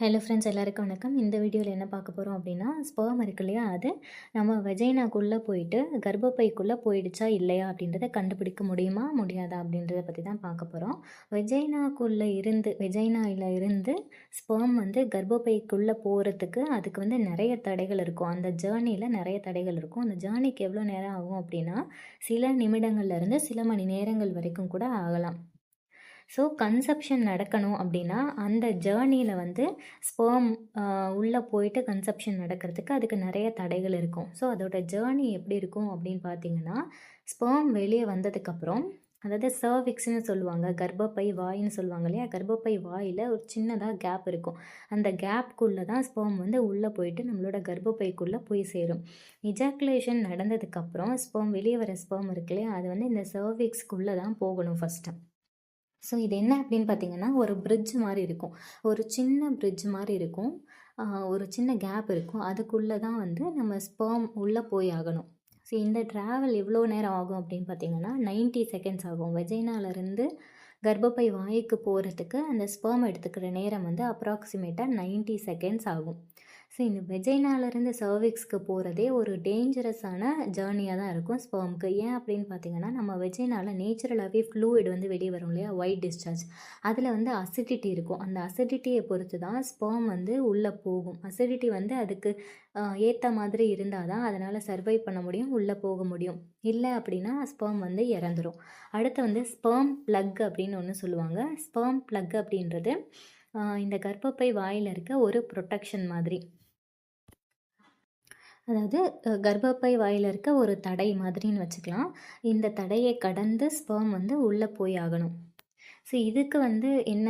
Hello friends எல்லாருக்கும் வணக்கம். இந்த வீடியோவில் என்ன பார்க்க போகிறோம் அப்படின்னா ஸ்பெர்ம் இருக்கு இல்லையா? அது நம்ம வெஜைனாக்குள்ளே போயிட்டு கர்ப்பப்பைக்குள்ளே போயிடுச்சா இல்லையா அப்படின்றத கண்டுபிடிக்க முடியுமா முடியாதா அப்படின்றத பற்றி தான் பார்க்க போகிறோம் வெஜைனாக்குள்ளே இருந்து வெஜைனாவில் இருந்து ஸ்பெர்ம் வந்து கர்ப்பப்பைக்குள்ளே போகிறதுக்கு அதுக்கு வந்து நிறைய தடைகள் இருக்கும். அந்த ஜேர்னியில் நிறைய தடைகள் இருக்கும். அந்த ஜேர்னிக்கு எவ்வளோ நேரம் ஆகும் அப்படின்னா சில நிமிடங்கள்லேருந்து சில மணி நேரங்கள் வரைக்கும் கூட ஆகலாம். ஸோ கன்செப்ஷன் நடக்கணும் அப்படின்னா அந்த ஜேர்னியில் வந்து ஸ்பேம் உள்ளே போயிட்டு கன்செப்ஷன் நடக்கிறதுக்கு அதுக்கு நிறைய தடைகள் இருக்கும். ஸோ அதோட ஜேர்னி எப்படி இருக்கும் அப்படின்னு பார்த்தீங்கன்னா ஸ்பேம் வெளியே வந்ததுக்கப்புறம் அதாவது சர்விக்ஸ்னு சொல்லுவாங்க கர்ப்பப்பை வாயின்னு சொல்லுவாங்க இல்லையா? கர்ப்பப்பை வாயில் ஒரு சின்னதாக கேப் இருக்கும். அந்த கேப்குள்ளே தான் ஸ்பேம் வந்து உள்ளே போயிட்டு நம்மளோட கர்ப்பப்பைக்குள்ளே போய் சேரும். இஜாக்குலேஷன் நடந்ததுக்கப்புறம் ஸ்பேம் வெளியே வர ஸ்பேம் இருக்கு இல்லையா? அது வந்து இந்த சர்விக்ஸ்க்குள்ளே தான் போகணும் ஃபஸ்ட்டு ஸோ இது என்ன அப்படின்னு பார்த்தீங்கன்னா ஒரு பிரிட்ஜ் மாதிரி இருக்கும். ஒரு சின்ன பிரிட்ஜ் மாதிரி இருக்கும். ஒரு சின்ன கேப் இருக்கும். அதுக்குள்ளே தான் வந்து நம்ம ஸ்பேம் உள்ளே போய் ஆகணும். ஸோ இந்த ட்ராவல் எவ்வளோ நேரம் ஆகும் அப்படின்னு பார்த்தீங்கன்னா நைன்ட்டி செகண்ட்ஸ் ஆகும். வெஜைனாலேருந்து கர்ப்பப்பை வாய்க்கு போகிறதுக்கு அந்த ஸ்பேம் எடுத்துக்கிற நேரம் வந்து அப்ராக்சிமேட்டாக நைன்ட்டி செகண்ட்ஸ் ஆகும். ஸோ இந்த வெஜைனாலேருந்து சர்விக்ஸ்க்கு போகிறதே ஒரு டேஞ்சரஸான ஜேர்னியாக தான் இருக்கும். ஸ்பேம்க்கு ஏன் அப்படின்னு பார்த்தீங்கன்னா நம்ம வெஜைனால நேச்சுரலாகவே ஃப்ளூயிட் வந்து வெளியே வரும் இல்லையா? ஒயிட் டிஸ்சார்ஜ் அதில் வந்து அசிடிட்டி இருக்கும். அந்த அசிடிட்டியை பொறுத்து தான் ஸ்பேம் வந்து உள்ளே போகும். அசிடிட்டி வந்து அதுக்கு ஏற்ற மாதிரி இருந்தால் தான் அதனால் சர்வை பண்ண முடியும் உள்ளே போக முடியும். இல்லை அப்படின்னா ஸ்பேம் வந்து இறந்துடும் அடுத்து வந்து ஸ்பேம் ப்ளக் அப்படின்னு ஒன்று சொல்லுவாங்க. ஸ்பேம் ப்ளக் அப்படின்றது இந்த கர்ப்பப்பை வாயில் இருக்க ஒரு ப்ரொட்டக்ஷன் மாதிரி. அதாவது கர்ப்பப்பை வாயில் இருக்க ஒரு தடை மாதிரின்னு வச்சுக்கலாம். இந்த தடையை கடந்து ஸ்பேம் வந்து உள்ளே போய் ஆகணும். ஸோ இதுக்கு வந்து என்ன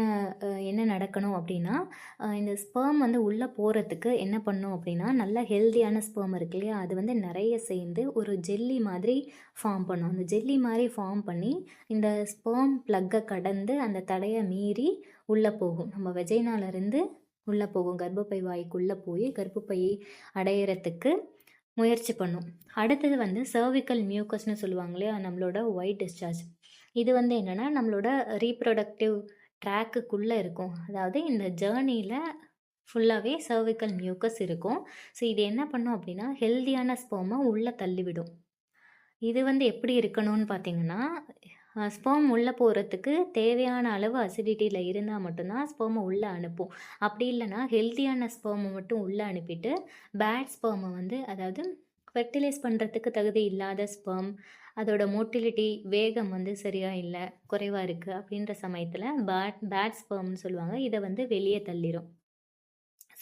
என்ன நடக்கணும் அப்படின்னா இந்த ஸ்பேம் வந்து உள்ளே போகிறதுக்கு என்ன பண்ணும் அப்படின்னா நல்ல ஹெல்த்தியான ஸ்பேம் இருக்கு இல்லையா? அது வந்து நிறைய சேர்ந்து ஒரு ஜெல்லி மாதிரி ஃபார்ம் பண்ணும். அந்த ஜெல்லி மாதிரி ஃபார்ம் பண்ணி இந்த ஸ்பேம் ப்ளக்கை கடந்து அந்த தடையை மீறி உள்ளே போகும். நம்ம வெஜைனாலேருந்து உள்ளே போகும். கர்ப்பப்பை வாய்க்குள்ளே போய் கர்ப்பப்பை அடையிறதுக்கு முயற்சி பண்ணும். அடுத்தது வந்து சர்விக்கல் மியூக்கஸ்னு சொல்லுவாங்க இல்லையா? நம்மளோட ஒயிட் டிஸ்சார்ஜ் இது வந்து என்னென்னா நம்மளோட ரீப்ரொடக்டிவ் ட்ராக்குக்குள்ளே இருக்கும். அதாவது இந்த ஜேர்னியில் ஃபுல்லாகவே சர்விக்கல் மியூக்கஸ் இருக்கும். ஸோ இது என்ன பண்ணும் அப்படின்னா ஹெல்த்தியான ஸ்போமை உள்ளே தள்ளிவிடும். இது வந்து எப்படி இருக்கணும்னு பார்த்தீங்கன்னா ஸ்பேம் உள்ளே போகிறதுக்கு தேவையான அளவு அசிடிட்டியில் இருந்தால் மட்டும்தான் ஸ்பேமை உள்ளே அனுப்பும். அப்படி இல்லைனா ஹெல்த்தியான ஸ்பேமை மட்டும் உள்ளே அனுப்பிட்டு பேட் ஸ்பேமை வந்து அதாவது ஃபெர்டிலைஸ் பண்ணுறதுக்கு தகுதி இல்லாத ஸ்பேம் அதோட மோட்டிலிட்டி வேகம் வந்து சரியாக இல்லை குறைவாக இருக்குது அப்படின்ற சமயத்தில் பேட் பேட் ஸ்பேம்னு சொல்லுவாங்க. இதை வந்து வெளியே தள்ளிடும்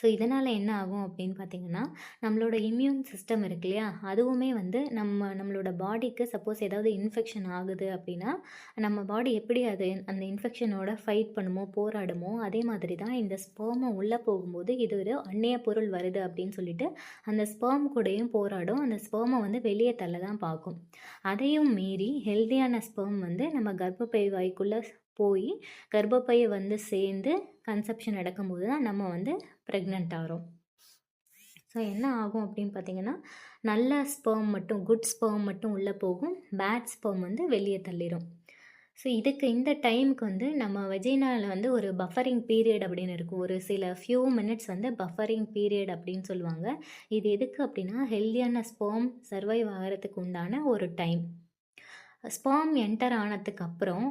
ஸோ இதனால் என்ன ஆகும் அப்படின்னு பார்த்தீங்கன்னா நம்மளோட இம்யூன் சிஸ்டம் இருக்கு இல்லையா? அதுவுமே வந்து நம்ம நம்மளோட பாடிக்கு சப்போஸ் ஏதாவது இன்ஃபெக்ஷன் ஆகுது அப்படின்னா நம்ம பாடி எப்படி அது அந்த இன்ஃபெக்ஷனோட ஃபைட் பண்ணுமோ போராடுமோ அதே மாதிரி தான் இந்த ஸ்பேமை உள்ளே போகும்போது இது ஒரு அந்நிய பொருள் வருது அப்படின்னு சொல்லிட்டு அந்த ஸ்பேம் கூடயும் போராடும். அந்த ஸ்பேமை வந்து வெளியே தள்ள தான் பார்க்கும். அதையும் மீறி ஹெல்த்தியான ஸ்பேம் வந்து நம்ம கர்ப்பப்பை வாய்க்குள்ளே போய் கர்ப்பப்பையை வந்து சேர்ந்து கன்செப்ஷன் நடக்கும்போது தான் நம்ம வந்து ப்ரெக்னென்ட் ஆகிறோம். ஸோ என்ன ஆகும் அப்படின்னு பார்த்தீங்கன்னா நல்ல ஸ்பேம் மட்டும் குட் ஸ்பேம் மட்டும் உள்ளே போகும் பேட் ஸ்பேம் வந்து வெளியே தள்ளிடும் ஸோ இதுக்கு இந்த டைமுக்கு வந்து நம்ம வெஜினாவில் வந்து ஒரு பஃபரிங் பீரியட் அப்படின்னு இருக்கும் ஒரு சில ஃபியூ மினிட்ஸ் வந்து பஃபரிங் பீரியட் அப்படின்னு சொல்லுவாங்க. இது எதுக்கு அப்படின்னா ஹெல்த்தியான ஸ்பேம் சர்வைவ் ஆகிறதுக்கு உண்டான ஒரு டைம் ஸ்பேம் என்டர் ஆனதுக்கு அப்புறம்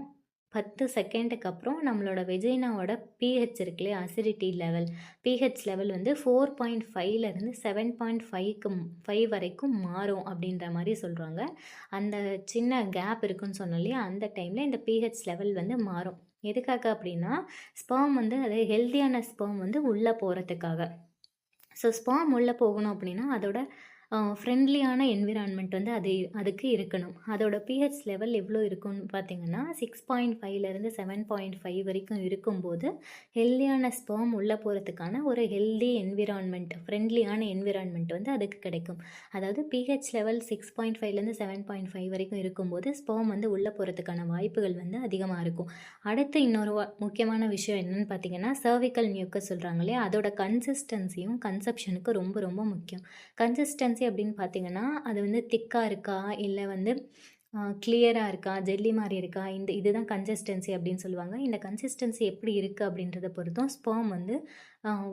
பத்து செகண்டுக்கு அப்புறம் நம்மளோட வெஜைனாவோட பிஹெச் இருக்குல்லையா அசிடிட்டி லெவல் பிஹெச் லெவல் வந்து ஃபோர் பாயிண்ட் ஃபைவ்லேருந்து செவன் பாயிண்ட் ஃபைவ்க்கு ஃபைவ் வரைக்கும் மாறும் அப்படின்ற மாதிரி சொல்கிறாங்க அந்த சின்ன கேப் இருக்குன்னு சொன்னோம் இல்லையா அந்த டைமில் இந்த பிஹெச் லெவல் வந்து மாறும். எதுக்காக அப்படின்னா ஸ்பேம் வந்து அது ஹெல்த்தியான ஸ்பேம் வந்து உள்ளே போகிறதுக்காக ஸோ ஸ்பாம் உள்ளே போகணும் அப்படின்னா அதோட ஃப்ரெண்ட்லியான என்விரான்மெண்ட் வந்து அது அதுக்கு இருக்கணும். அதோட பிஹெச் லெவல் எவ்வளோ இருக்கும்னு பார்த்தீங்கன்னா சிக்ஸ் பாயிண்ட் ஃபைவ்லேருந்து செவன் பாயிண்ட் ஃபைவ் வரைக்கும் இருக்கும்போது ஹெல்தியான ஸ்பேம் உள்ளே போகிறதுக்கான ஒரு ஹெல்தி என்விரான்மெண்ட் ஃப்ரெண்ட்லியான என்விரான்மெண்ட் வந்து அதுக்கு கிடைக்கும். அதாவது பிஹெச் லெவல் சிக்ஸ் பாயிண்ட் ஃபைவ்லேருந்து செவன் பாயிண்ட் ஃபைவ் வரைக்கும் இருக்கும்போது ஸ்பேம் வந்து உள்ளே போகிறதுக்கான வாய்ப்புகள் வந்து அதிகமாக இருக்கும். அடுத்து இன்னொரு முக்கியமான விஷயம் என்னென்னு பார்த்தீங்கன்னா சர்விக்கல் மியூக்கஸ் சொல்கிறாங்க இல்லையா? அதோட கன்சிஸ்டன்சியும் கன்செப்ஷனுக்கு ரொம்ப ரொம்ப முக்கியம். கன்சிஸ்டன்சி கன்சிஸ்டன்சி அப்படின்னு பார்த்தீங்கன்னா அது வந்து திக்காக இருக்கா? இல்லை வந்து கிளியராக இருக்கா? ஜெல்லி மாதிரி இருக்கா? இந்த இதுதான் கன்சிஸ்டன்சி அப்படின்னு சொல்லுவாங்க. இந்த கன்சிஸ்டன்சி எப்படி இருக்குது அப்படின்றத பொறுத்தும் ஸ்பேம் வந்து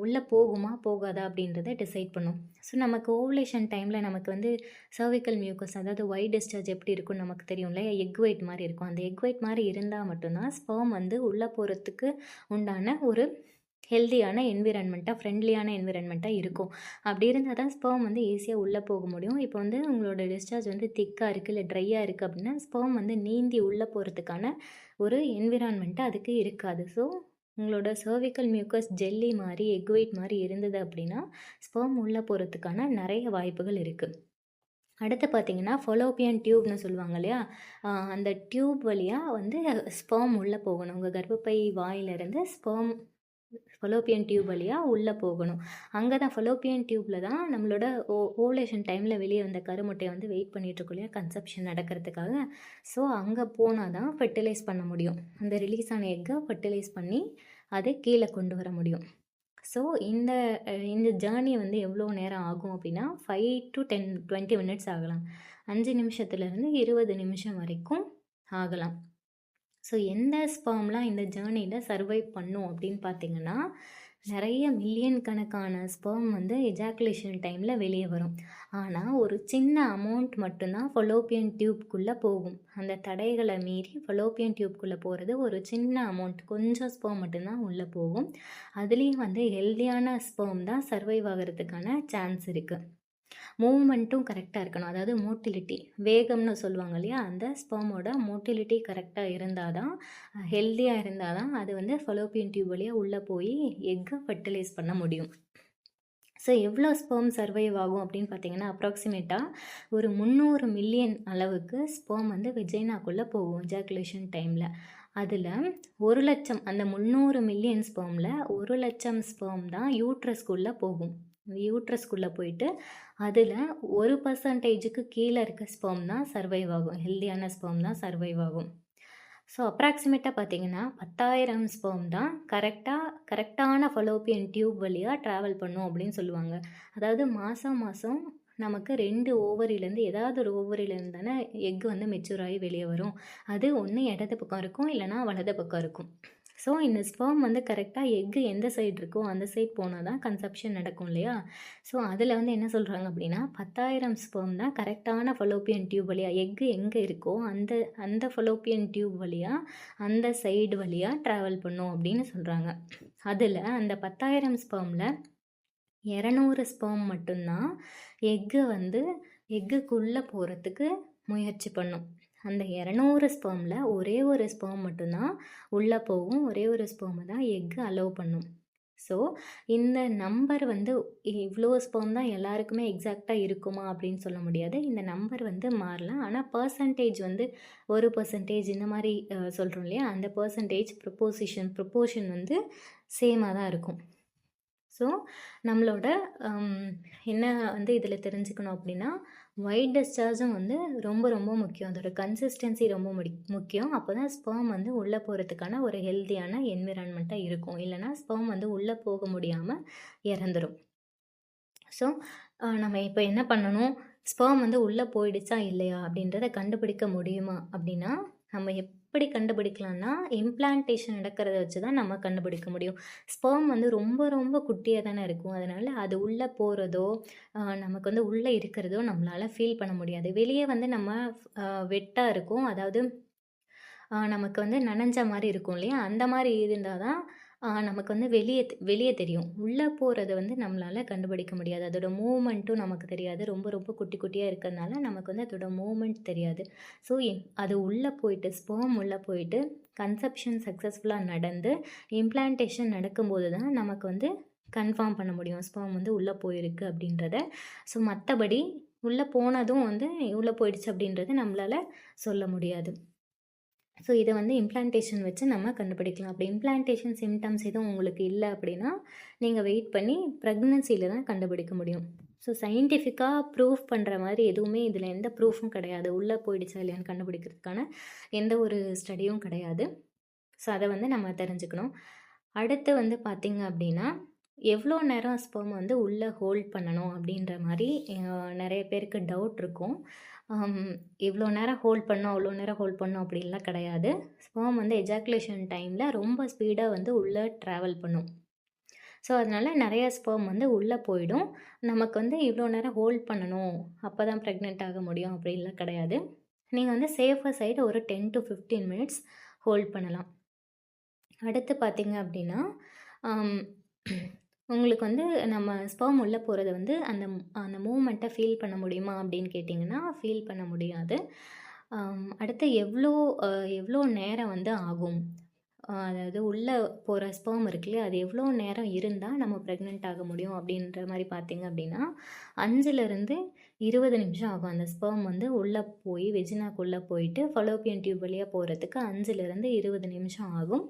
உள்ளே போகுமா போகாதா அப்படின்றத டிசைட் பண்ணும். ஸோ நமக்கு ஓவலேஷன் டைமில் நமக்கு வந்து சர்விக்கல் மியூக்கஸ் அதாவது ஒயிட் டிஸ்சார்ஜ் எப்படி இருக்கும்னு நமக்கு தெரியும்ல எக் ஒயிட் மாதிரி இருக்கும். அந்த எக் ஒயிட் மாதிரி இருந்தால் மட்டும்தான் ஸ்பேம் வந்து உள்ளே போகிறதுக்கு உண்டான ஒரு ஹெல்த்தியான என்விரான்மெண்ட்டாக ஃப்ரெண்ட்லியான என்விரான்மெண்ட்டாக இருக்கும். அப்படி இருந்தால் தான் ஸ்பேம் வந்து ஈஸியாக உள்ளே போக முடியும். இப்போ வந்து உங்களோட டிஸ்சார்ஜ் வந்து திக்காக இருக்குது இல்லை ட்ரையாக இருக்குது அப்படின்னா ஸ்பேம் வந்து நீந்தி உள்ளே போகிறதுக்கான ஒரு என்விரான்மெண்ட்டாக அதுக்கு இருக்காது. ஸோ உங்களோட சர்விக்கல் மியூக்கஸ் ஜெல்லி மாதிரி எக் ஒயிட் மாதிரி இருந்தது அப்படின்னா ஸ்பெர்ம் உள்ளே போகிறதுக்கான நிறைய வாய்ப்புகள் இருக்குது அடுத்து பார்த்தீங்கன்னா ஃபொலோப்பியன் டியூப்னு சொல்லுவாங்க இல்லையா? அந்த டியூப் வழியாக வந்து ஸ்பெர்ம் உள்ளே போகணும். உங்கள் கர்ப்பப்பை வாயிலிருந்து ஸ்பெர்ம் ஃபலோப்பியன் டியூப் வழியாக உள்ளே போகணும். அங்கே தான் ஃபலோப்பியன் டியூப்பில் தான் நம்மளோட ஓ ஓவலேஷன் டைமில் வெளியே வந்த கருமுட்டையை வந்து வெயிட் பண்ணிகிட்ருக்கோம் இல்லையா? கன்செப்ஷன் நடக்கிறதுக்காக. ஸோ அங்கே போனால் தான் ஃபெர்டிலைஸ் பண்ண முடியும். அந்த ரிலீஸ் ஆன எக்கை ஃபெர்டிலைஸ் பண்ணி அதை கீழே கொண்டு வர முடியும். ஸோ இந்த இந்த ஜேர்னி வந்து எவ்வளோ நேரம் ஆகும் அப்படின்னா five to ten twenty minutes ஆகலாம். அஞ்சு நிமிஷத்துலேருந்து இருபது நிமிஷம் வரைக்கும் ஆகலாம். ஸோ எந்த ஸ்பேம்லாம் இந்த ஜேர்னியில் சர்வை பண்ணும் அப்படின்னு பார்த்தீங்கன்னா நிறைய மில்லியன் கணக்கான ஸ்பெர்ம் வந்து எஜாக்குலேஷன் டைமில் வெளியே வரும். ஆனால் ஒரு சின்ன அமௌண்ட் மட்டும்தான் ஃபொலோப்பியன் டியூப்குள்ளே போகும். அந்த தடைகளை மீறி ஃபொலோப்பியன் டியூப்குள்ளே போகிறது ஒரு சின்ன அமௌண்ட் கொஞ்சம் ஸ்பெர்ம் மட்டும்தான் உள்ளே போகும். அதுலேயும் வந்து ஹெல்த்தியான ஸ்பெர்ம் தான் சர்வைவ் ஆகிறதுக்கான சான்ஸ் இருக்குது மூமெண்ட்டும் கரெக்டாக இருக்கணும். அதாவது மோட்டிலிட்டி. வேகம்னு சொல்லுவாங்க இல்லையா? அந்த ஸ்பேமோட மோட்டிலிட்டி கரெக்டாக இருந்தால் தான் ஹெல்த்தியாக இருந்தால் தான் அது வந்து ஃபலோப்பியன் டியூப் வழியாக உள்ளே போய் எக்கை ஃபர்டிலைஸ் பண்ண முடியும். ஸோ எவ்வளோ ஸ்பெர்ம் சர்வைவ் ஆகும் அப்படின்னு பார்த்தீங்கன்னா அப்ராக்சிமேட்டாக ஒரு முந்நூறு மில்லியன் அளவுக்கு ஸ்பெர்ம் வந்து விஜய்னாக்குள்ளே போகும். ஜாக்குலேஷன் டைமில். அதில் ஒரு லட்சம் அந்த முந்நூறு மில்லியன் ஸ்பேமில் ஒரு லட்சம் ஸ்பேம் தான் யூட்ரஸ்குள்ளே போகும். யூட்ரஸ்குள்ளே போயிட்டு அதில் ஒரு பர்சன்டேஜுக்கு கீழே இருக்க ஸ்பேம் தான் சர்வைவ் ஆகும். ஹெல்த்தியான ஸ்பேம் தான் சர்வைவ் ஆகும். ஸோ அப்ராக்சிமேட்டாக பார்த்தீங்கன்னா பத்தாயிரம் ஸ்பேம் தான் கரெக்டாக கரெக்டான ஃபலோப்பியன் டியூப் வழியாக ட்ராவல் பண்ணும் அப்படின்னு சொல்லுவாங்க. அதாவது மாதம் மாதம் நமக்கு ரெண்டு ஓவரிலேருந்து ஏதாவது ஒரு ஓவரிலேருந்து தானே எக் வந்து மெச்சூர் ஆகி வெளியே வரும். அது ஒன்று இடது பக்கம் இருக்கும் இல்லைனா வலது பக்கம் இருக்கும். ஸோ இந்த ஸ்பெர்ம் வந்து கரெக்டாக எக்கு எந்த சைடு இருக்கோ அந்த சைட் போனால் தான் கன்சப்ஷன் நடக்கும் இல்லையா? ஸோ அதில் வந்து என்ன சொல்கிறாங்க அப்படின்னா பத்தாயிரம் ஸ்பெர்ம் தான் கரெக்டான ஃபலோப்பியன் டியூப் வழியாக எக்கு எங்கே இருக்கோ அந்த அந்த ஃபலோப்பியன் டியூப் வழியாக அந்த சைடு வழியாக ட்ராவல் பண்ணும் அப்படின்னு சொல்கிறாங்க அதில் அந்த பத்தாயிரம் ஸ்பெர்மில் இரநூறு ஸ்பேம் மட்டும்தான் எக்கு வந்து எக்குக்குள்ளே போகிறதுக்கு முயற்சி பண்ணும். அந்த இரநூறு ஸ்பெர்மில் ஒரே ஒரு ஸ்பேம் மட்டும்தான் உள்ளே போகும். ஒரே ஒரு ஸ்பெர்மை தான் எக்கு அலோவ் பண்ணும். ஸோ இந்த நம்பர் வந்து இவ்வளோ ஸ்பேம் தான் எல்லாருக்குமே எக்ஸாக்டாக இருக்குமா அப்படின்னு சொல்ல முடியாது. இந்த நம்பர் வந்து மாறலாம். ஆனால் பர்சன்டேஜ் வந்து ஒரு பர்சன்டேஜ் இந்த மாதிரி சொல்கிறோம் இல்லையா? அந்த பர்சன்டேஜ் ப்ரொப்போசிஷன் ப்ரொப்போஷன் வந்து சேமாக தான் இருக்கும். ஸோ நம்மளோட என்ன வந்து இதில் தெரிஞ்சுக்கணும் அப்படின்னா ஒயிட் டிஸ்சார்ஜும் வந்து ரொம்ப ரொம்ப முக்கியம். அதோட கன்சிஸ்டன்சி ரொம்ப முடி முக்கியம். அப்போ தான் ஸ்பெர்ம் வந்து உள்ளே போகிறதுக்கான ஒரு ஹெல்த்தியான என்விரான்மெண்ட்டாக இருக்கும். இல்லைனா ஸ்பெர்ம் வந்து உள்ளே போக முடியாமல் இறந்துடும் ஸோ நம்ம இப்போ என்ன பண்ணணும்? ஸ்பெர்ம் வந்து உள்ளே போயிடுச்சா இல்லையா அப்படின்றத கண்டுபிடிக்க முடியுமா அப்படின்னா நம்ம எப் எப்படி கண்டுபிடிக்கலாம்னா இம்ப்ளான்டேஷன் நடக்கிறத வச்சு தான் நம்ம கண்டுபிடிக்க முடியும். ஸ்பெர்ம் வந்து ரொம்ப ரொம்ப குட்டியாக தானே இருக்கும். அதனால் அது உள்ளே போகிறதோ நமக்கு வந்து உள்ளே இருக்கிறதோ நம்மளால் ஃபீல் பண்ண முடியாது. வெளியே வந்து நம்ம வெட்டாக இருக்கும். அதாவது நமக்கு வந்து நனைஞ்ச மாதிரி இருக்கும் இல்லையா? அந்த மாதிரி இருந்தால் தான் நமக்கு வந்து வெளியே வெளியே தெரியும். உள்ளே போகிறத வந்து நம்மளால் கண்டுபிடிக்க முடியாது. அதோட மூமெண்ட்டும் நமக்கு தெரியாது. ரொம்ப ரொம்ப குட்டி குட்டியாக இருக்கிறதுனால நமக்கு வந்து அதோட மூமெண்ட் தெரியாது. ஸோ அது உள்ளே போயிட்டு ஸ்போம் உள்ளே போயிட்டு கன்செப்ஷன் சக்ஸஸ்ஃபுல்லாக நடந்து இம்ப்ளான்டேஷன் நடக்கும்போது தான் நமக்கு வந்து கன்ஃபார்ம் பண்ண முடியும். ஸ்போம் வந்து உள்ளே போயிருக்கு அப்படின்றத. ஸோ மற்றபடி உள்ளே போனதும் வந்து உள்ளே போயிடுச்சு அப்படின்றத நம்மளால் சொல்ல முடியாது. ஸோ இதை வந்து இம்ப்ளான்டேஷன் வச்சு நம்ம கண்டுபிடிக்கலாம். அப்படி இம்ப்ளான்டேஷன் சிம்டம்ஸ் எதுவும் உங்களுக்கு இல்லை அப்படின்னா நீங்கள் வெயிட் பண்ணி ப்ரெக்னன்சியில் தான் கண்டுபிடிக்க முடியும். ஸோ சயின்டிஃபிக்காக ப்ரூஃப் பண்ணுற மாதிரி எதுவுமே இதில் எந்த ப்ரூஃபும் கிடையாது. உள்ளே போயிடுச்சா இல்லையான்னு கண்டுபிடிக்கிறதுக்கான எந்த ஒரு ஸ்டடியும் கிடையாது. ஸோ அதை வந்து நம்ம தெரிஞ்சுக்கணும். அடுத்து வந்து பார்த்திங்க அப்படின்னா எவ்வளோ நேரம் ஸ்பெர்ம் வந்து உள்ளே ஹோல்ட் பண்ணணும் அப்படின்ற மாதிரி நிறைய பேருக்கு டவுட் இருக்கும். இவ்வளோ நேரம் ஹோல்ட் பண்ணோம் அவ்வளோ நேரம் ஹோல்ட் பண்ணோம் அப்படின்லாம் கிடையாது. ஸ்பெர்ம் வந்து எஜாக்குலேஷன் டைமில் ரொம்ப ஸ்பீடாக வந்து உள்ளே ட்ராவல் பண்ணும். ஸோ அதனால் நிறைய ஸ்பெர்ம் வந்து உள்ளே போயிடும். நமக்கு வந்து இவ்வளோ நேரம் ஹோல்ட் பண்ணணும் அப்போ தான் ப்ரெக்னென்ட் ஆக முடியும் அப்படின்லாம் கிடையாது. நீங்கள் வந்து சேஃபர் சைடு ஒரு ten to fifteen minutes hold பண்ணலாம். அடுத்து பார்த்தீங்க அப்படின்னா உங்களுக்கு வந்து நம்ம ஸ்பெர்ம் உள்ளே போகிறத வந்து அந்த அந்த மூமெண்ட்டை ஃபீல் பண்ண முடியுமா அப்படின்னு கேட்டிங்கன்னா ஃபீல் பண்ண முடியாது. அடுத்து எவ்வளோ எவ்வளோ நேரம் வந்து ஆகும்? அதாவது உள்ளே போகிற ஸ்பெர்ம் இருக்குல்லையே அது எவ்வளோ நேரம் இருந்தால் நம்ம ப்ரெக்னென்ட் ஆக முடியும் அப்படின்ற மாதிரி பார்த்தீங்க அப்படின்னா அஞ்சுலேருந்து இருபது நிமிஷம் ஆகும். அந்த ஸ்பெர்ம் வந்து உள்ளே போய் வெஜினாக்குள்ளே போயிட்டு ஃபலோப்பியன் டியூப் வழியாக போகிறதுக்கு அஞ்சுலேருந்து இருபது நிமிஷம் ஆகும்.